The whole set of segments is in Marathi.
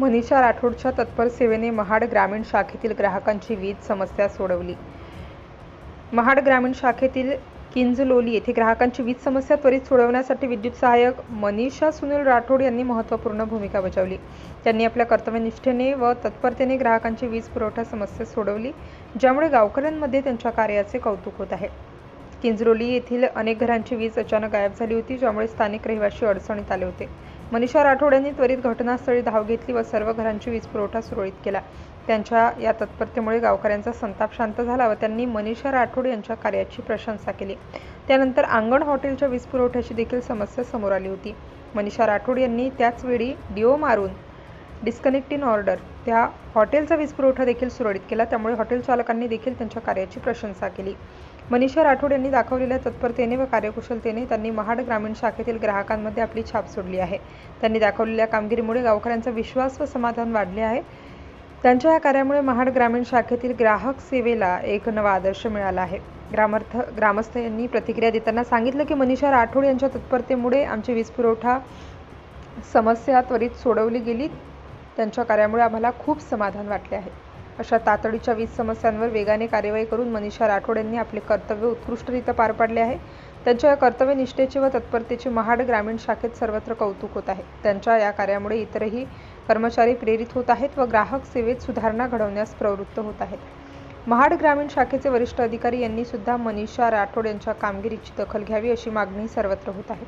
मनीषा राठोडच्या तत्पर सेवेने महाड ग्रामीण शाखेतील ग्राहकांची वीज समस्या सोडवली. महाड ग्रामीण शाखेतील किंजलोली येथे ग्राहकांची वीज समस्या त्वरित सोडवण्यासाठी विद्युत सहाय्यक मनीषा सुनील राठोड यांनी महत्त्वपूर्ण भूमिका बजावली. त्यांनी आपल्या कर्तव्यनिष्ठेने व तत्परतेने ग्राहकांची वीज पुरवठा समस्या सोडवली ज्यामुळे गावकऱ्यांमध्ये त्यांच्या कार्याचे कौतुक होत आहे. किंजरोली येथील अनेक घरांची वीज अचानक गायब झाली होती ज्यामुळे स्थानिक रहिवाशी अडचणीत आले होते. मनीषा राठोड यांनी त्वरित घटनास्थळी धाव घेतली व सर्व घरांची वीज पुरवठा सुरळीत केला. त्यांच्या या तत्परतेमुळे गावकऱ्यांचा संताप शांत झाला व त्यांनी मनीषा राठोड यांच्या कार्याची प्रशंसा केली. त्यानंतर अंगण हॉटेलच्या वीज पुरवठ्याची देखील समस्या समोर आली होती. मनीषा राठोड यांनी त्याच वेळी डिओ मारून डिस्कनेक्टिंग ऑर्डर त्या हॉटेलचा वीज पुरवठा देखील सुरळीत केला. त्यामुळे हॉटेल चालकांनी देखील त्यांच्या कार्याची प्रशंसा केली. मनीषा राठोड यांनी दाखवलेल्या तत्परतेने व कार्यकुशलतेने त्यांनी महाड ग्रामीण शाखेतील ग्राहकांमध्ये आपली छाप सोडली आहे. त्यांनी दाखवलेल्या कामगिरीमुळे गावकऱ्यांचा विश्वास व समाधान वाढले आहे. त्यांच्या या कार्यामुळे महाड ग्रामीण शाखेतील ग्राहक सेवेला एक नवा आदर्श मिळाला आहे. ग्रामर्थ ग्रामस्थ यांनी प्रतिक्रिया देताना सांगितलं की मनीषा राठोड यांच्या तत्परतेमुळे आमची वीज पुरवठा समस्या त्वरित सोडवली गेली. त्यांच्या कार्यामुळे आम्हाला खूप समाधान वाटले आहे. अशा तातडीच्या वीज समस्यांवर वेगाने कार्यवाही करून मनीषा राठोड यांनी आपले कर्तव्य उत्कृष्टरित्या पार पाडले आहे. त्यांच्या या कर्तव्यनिष्ठेचे व तत्परतेचे महाड ग्रामीण शाखेत सर्वत्र कौतुक होत आहे. त्यांच्या या कार्यामुळे इतरही कर्मचारी प्रेरित होत आहेत व ग्राहक सेवेत सुधारणा घडवण्यास प्रवृत्त होत आहेत. महाड ग्रामीण शाखेचे वरिष्ठ अधिकारी यांनी सुद्धा मनीषा राठोड यांच्या कामगिरीची दखल घ्यावी अशी मागणी सर्वत्र होत आहे.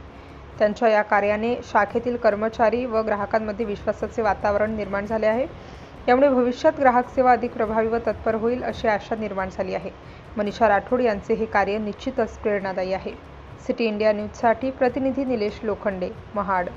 त्यांच्या या कार्याने शाखेतील कर्मचारी व ग्राहकांमध्ये विश्वासाचे वातावरण निर्माण झाले आहे. यामुळे भविष्यात ग्राहक सेवा अधिक प्रभावी व तत्पर होईल अशी आशा निर्माण झाली आहे. मनीषा राठोड यांचे हे कार्य निश्चितच प्रेरणादायी आहे. सिटी इंडिया न्यूजसाठी प्रतिनिधी निलेश लोखंडे महाड.